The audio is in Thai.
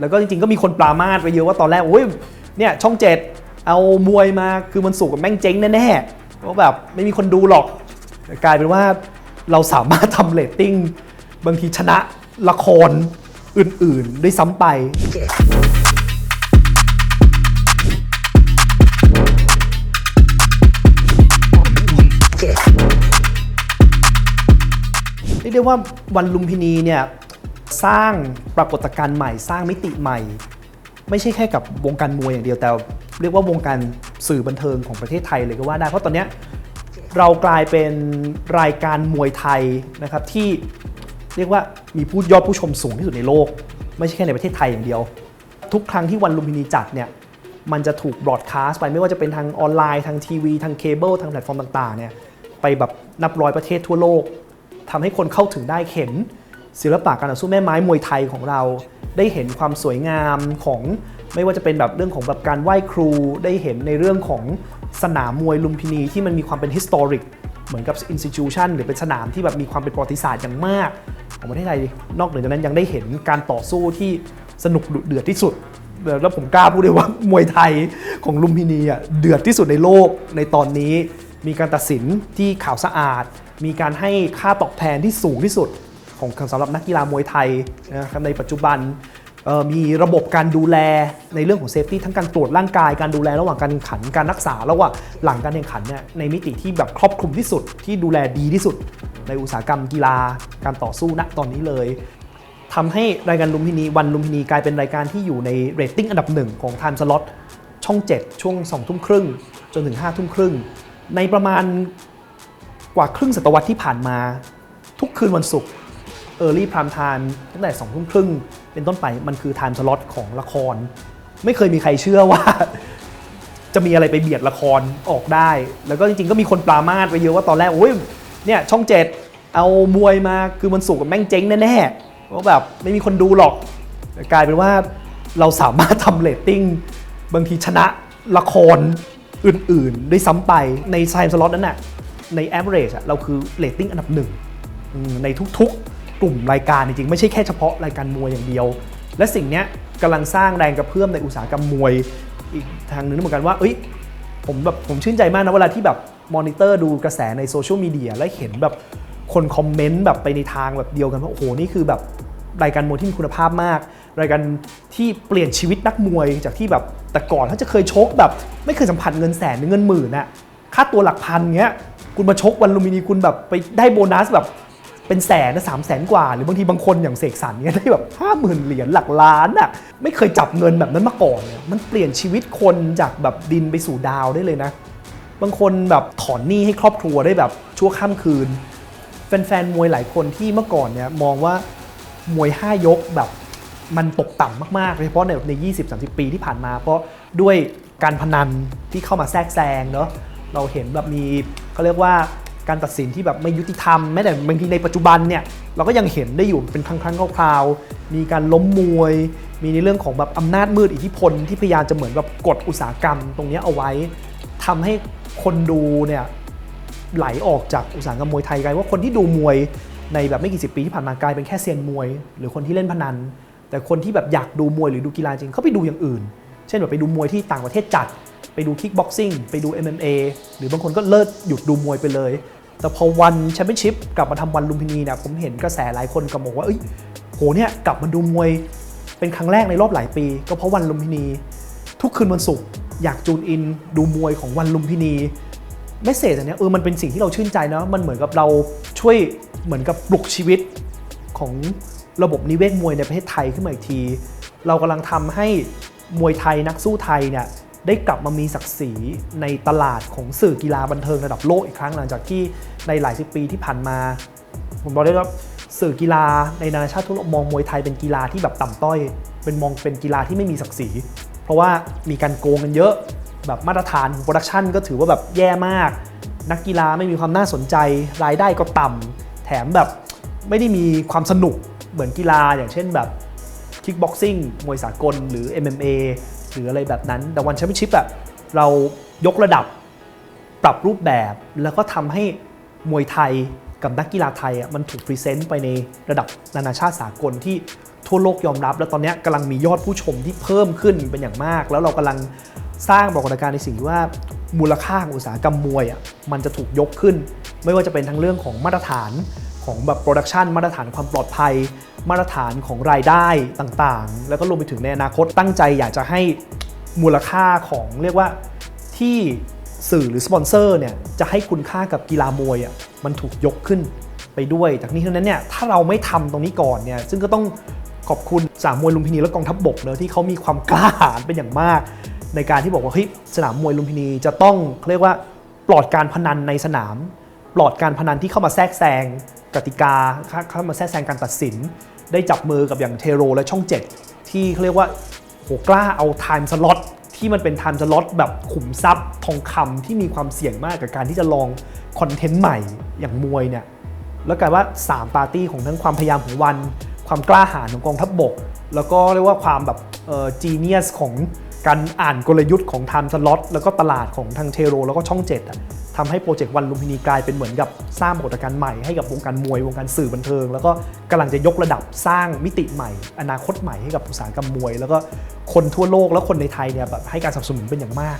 แล้วก็จริงๆก็มีคนปรามาสไปเยอะว่าตอนแรกโอ้ยเนี่ยช่องเจ็ดเอามวยมาคือมันสุกกับแม่งเจ๊งแน่ๆเพราะแบบไม่มีคนดูหรอก กลายเป็นว่าเราสามารถทำเรตติ้งบางทีชนะละครอื่นๆด้วยซ้ำไป เรียกได้ว่าวันลุมพินีเนี่ย สร้างปรากฏการณ์ใหม่ สร้างมิติใหม่ ไม่ใช่แค่กับวงการมวยอย่างเดียวแต่เรียกว่าวงการสื่อบันเทิงของประเทศไทยเลยก็ว่าได้เพราะตอนนี้เรากลายเป็นรายการมวยไทยนะครับที่เรียกว่ามีผู้ยอดผู้ชมสูงที่สุดในโลก ไม่ใช่แค่ในประเทศไทยอย่างเดียว ทุกครั้งที่วันลุมพินีจัดเนี่ยมันจะถูกบรอดคาสต์ไปไม่ว่าจะเป็นทางออนไลน์ทางทีวีทางเคเบิลทางแพลตฟอร์มต่างๆเนี่ยไปแบบนับร้อยประเทศทั่วโลกทำให้คนเข้าถึงได้เห็น ศิลปะการต่อสู้แม่ไม้มวยไทยของเรา ได้เห็นความสวยงามของไม่ว่าจะเป็นแบบเรื่องของแบบการไหว้ครู ได้เห็นในเรื่องของสนามมวยลุมพินีที่มันมีความเป็น historic เหมือนกับ institution หรือเป็นสนามที่แบบมีความเป็นประวัติศาสตร์อย่างมาก ของประเทศไทยนอกเหนือจากนั้นยังได้เห็นการต่อสู้ที่สนุกดุเดือดที่สุด แล้วผมกล้าพูดเลยว่ามวยไทยของลุมพินีอะเดือดที่สุดในโลกในตอนนี้ มีการตัดสินที่ข่าวสะอาด มีการให้ค่าตอบแทนที่สูงที่สุด ของสำหรับนักกีฬามวยไทยนะครับในปัจจุบันมีระบบการดูแลในเรื่องของเซฟตี้ทั้งการตรวจร่างกายการดูแลระหว่างการแข่งขันการรักษาระหว่างหลังการแข่งขันเนี่ยในมิติที่แบบครอบคลุมที่สุดที่ดูแลดีที่สุด ในอุตสาหกรรมกีฬาการต่อสู้ณตอนนี้เลยทำให้รายการลุมพินีวันลุมพินีกลายเป็นรายการที่อยู่ในเรตติ้งอันดับหนึ่งของ Time Slot ช่อง 7 ช่วง2ทุ่มครึ่งจนถึง5ทุ่มครึ่งในประมาณกว่าครึ่งศตวรรษที่ผ่านมา ทุกคืนวันศุกร์ Early Prime Time ตั้งแต่2ทุ่มครึ่งเป็นต้นไปมันคือ Time Slot ของละคร ไม่เคยมีใครเชื่อว่า จะมีอะไรไปเบียดละครออกได้ แล้วก็จริงๆ ก็มีคนปรามาสไปเยอะว่าตอนแรกโอ้ยเนี่ยช่องเจ็ดเอามวยมาคือมันสุกกับแม่งเจ๊งแน่ๆเพราะแบบไม่มีคนดูหรอก กลายเป็นว่าเราสามารถทำเรตติ้งบางทีชนะละครอื่นๆ ด้วยซ้ำไปในไซม์สล็อตนั้นน่ะใน average อะเราคือเรตติ้งอันดับหนึ่งในทุกๆ กลุ่มรายการจริงๆ ไม่ใช่แค่เฉพาะรายการมวยอย่างเดียว และสิ่งนี้กำลังสร้างแรงกระเพื่อมในอุตสาหกรรมมวยอีกทางหนึงเหมือนกันว่าเอ้ยผมแบบผมชื่นใจมากนะเวลาที่แบบมอนิเตอร์ดูกระแสในโซเชียลมีเดียแล้วเห็นแบบคนคอมเมนต์แบบไปในทางแบบเดียวกันว่าโอ้โหนี่คือแบบรายการมวยที่มีคุณภาพมาก รายการที่เปลี่ยนชีวิตนักมวยจากที่แบบแต่ก่อนถ้าจะเคยชกแบบ ไม่เคยสัมผัสเงินแสนหรือเงินหมื่นนะค่าตัวหลักพันเงี้ยคุณมาชกวันลุมพินีคุณแบบไปได้โบนัสแบบ เป็นแสนนะสามแสนกว่า หรือบางทีบางคนอย่างเสกสรรเนี่ยได้แบบห้าหมื่นเหรียญหลักล้านอะไม่เคยจับเงินแบบนั้นมาก่อนเนี่ยมันเปลี่ยนชีวิตคนจากแบบดินไปสู่ดาวได้เลยนะ บางคนแบบถอนหนี้ให้ครอบครัวได้แบบชั่วข้ามคืนแฟนๆมวยหลายคนที่เมื่อก่อนเนี่ยมองว่ามวย 5 ยกแบบมันตกต่ำมากๆโดยเฉพาะในใน 20-30 ปีที่ผ่านมา เพราะด้วยการพนันที่เข้ามาแทรกแซงเนาะเราเห็นแบบมีเขาเรียกว่า การตัดสินที่แบบไม่ยุติธรรมแม้แต่บางทีในปัจจุบันเนี่ยเราก็ยังเห็นได้อยู่เป็นครั้งครั้งคราวๆมีการล้มมวย มีในเรื่องของแบบอำนาจมืดอิทธิพล ที่พยายามจะเหมือนแบบกดอุตสาหกรรมตรงนี้เอาไว้ทำให้คนดูเนี่ยไหลออกจากอุตสาหกรรมมวยไทยกลายว่าคนที่ดูมวยในแบบไม่กี่สิบปีที่ผ่านมากลายเป็นแค่เซียนมวย หรือคนที่เล่นพนัน แต่คนที่แบบอยากดูมวยหรือดูกีฬาจริงเขาไปดูอย่างอื่น เช่นแบบไปดูมวยที่ต่างประเทศจัด ไปดูคิกบ็อกซิ่งไปดู MMA หรือบางคนก็เลิกหยุดดูมวยไปเลย แต่พอวันแชมเปี้ยนชิพกลับมาทำวันลุมพินีเนี่ยผมเห็นกระแสหลายคนก็บอกว่าเอ้ยโหเนี่ยกลับมาดูมวยเป็นครั้งแรกในรอบหลายปี ก็เพราะวันลุมพินี ทุกคืนวันศุกร์อยากจูนอิน ดูมวยของวันลุมพินีเมสเซจอันเนี้ยเออมันเป็นสิ่งที่เราชื่นใจนะมันเหมือนกับเราช่วยเหมือนกับปลุกชีวิตของระบบนิเวศมวยในประเทศไทยขึ้นมาอีกที เรากำลังทำให้มวยไทยนักสู้ไทยเนี่ย ได้กลับมามีศักดิ์ศรีในตลาดของสื่อกีฬาบันเทิงระดับโลกอีกครั้งหลังจากที่ในหลายสิบปีที่ผ่านมา ผมบอกได้ว่าสื่อกีฬาในนานาชาติทั่วโลกมองมวยไทยเป็นกีฬาที่แบบต่ำต้อย เป็นมองเป็นกีฬาที่ไม่มีศักดิ์ศรี เพราะว่ามีการโกงกันเยอะแบบมาตรฐานของโปรดักชันก็ถือว่าแบบแย่มาก นักกีฬาไม่มีความน่าสนใจ รายได้ก็ต่ำแถมแบบไม่ได้มีความสนุกเหมือนกีฬาอย่างเช่นแบบคิกบ็อกซิ่งมวยสากลหรือ MMA หรืออะไรแบบนั้น แต่วันแชมเปี้ยนชิพอะเรายกระดับปรับรูปแบบแล้วก็ทำให้มวยไทยกับนักกีฬาไทยอะมันถูกพรีเซนต์ไปในระดับนานาชาติสากลที่ทั่วโลกยอมรับ แล้วตอนนี้กำลังมียอดผู้ชมที่เพิ่มขึ้นเป็นอย่างมาก แล้วเรากำลังสร้างปรากฏการณ์ในสิ่งที่ว่ามูลค่าของอุตสาหกรรมมวยอะมันจะถูกยกขึ้น ไม่ว่าจะเป็นทั้งเรื่องของมาตรฐานของแบบโปรดักชันมาตรฐานความปลอดภัย มาตรฐานของรายได้ต่างๆ แล้วก็รวมไปถึงในอนาคตตั้งใจอยากจะให้มูลค่าของเรียกว่าที่สื่อหรือสปอนเซอร์เนี่ยจะให้คุณค่ากับกีฬามวยอะมันถูกยกขึ้นไปด้วย จากนี้เท่านั้นเนี่ยถ้าเราไม่ทำตรงนี้ก่อนเนี่ยซึ่งก็ต้องขอบคุณสนามมวยลุมพินีและกองทัพบบกเนอะที่เขามีความกล้าหาญเป็นอย่างมาก ในการที่บอกว่าเฮ้ยสนามมวยลุมพินีจะต้องเรียกว่าปลอดการพนันในสนาม ปลอดการพนันที่เข้ามาแทรกแซงกติกาเข้ามาแทรกแซงการตัดสิน ได้จับมือกับอย่างเทโรและช่อง 7 ที่เขาเรียกว่าโหกล้าเอาไทม์สล็อตที่มันเป็นไทม์สล็อตแบบขุมทรัพย์ทองคำที่มีความเสี่ยงมากกับการที่จะลองคอนเทนต์ใหม่อย่างมวยเนี่ยแล้วกลายว่า 3 ปาร์ตี้ของทั้งความพยายามของวัน ความกล้าหาญของกองทัพบบก แล้วก็เรียกว่าความแบบเอ่อจีเนียสของการอ่านกลยุทธ์ของไทม์สล็อตแล้วก็ตลาดของทางเทโร แล้วก็ช่อง7อะ ทำให้โปรเจกต์วันลุมพินีกลายเป็นเหมือนกับสร้างปรากฏการณ์ใหม่ให้กับวงการมวย วงการสื่อบันเทิง แล้วก็กำลังจะยกระดับสร้างมิติใหม่ อนาคตใหม่ให้กับอุตสาหกรรมมวย แล้วก็คนทั่วโลกและคนในไทยเนี่ยแบบให้การสนับสนุนเป็นอย่างมาก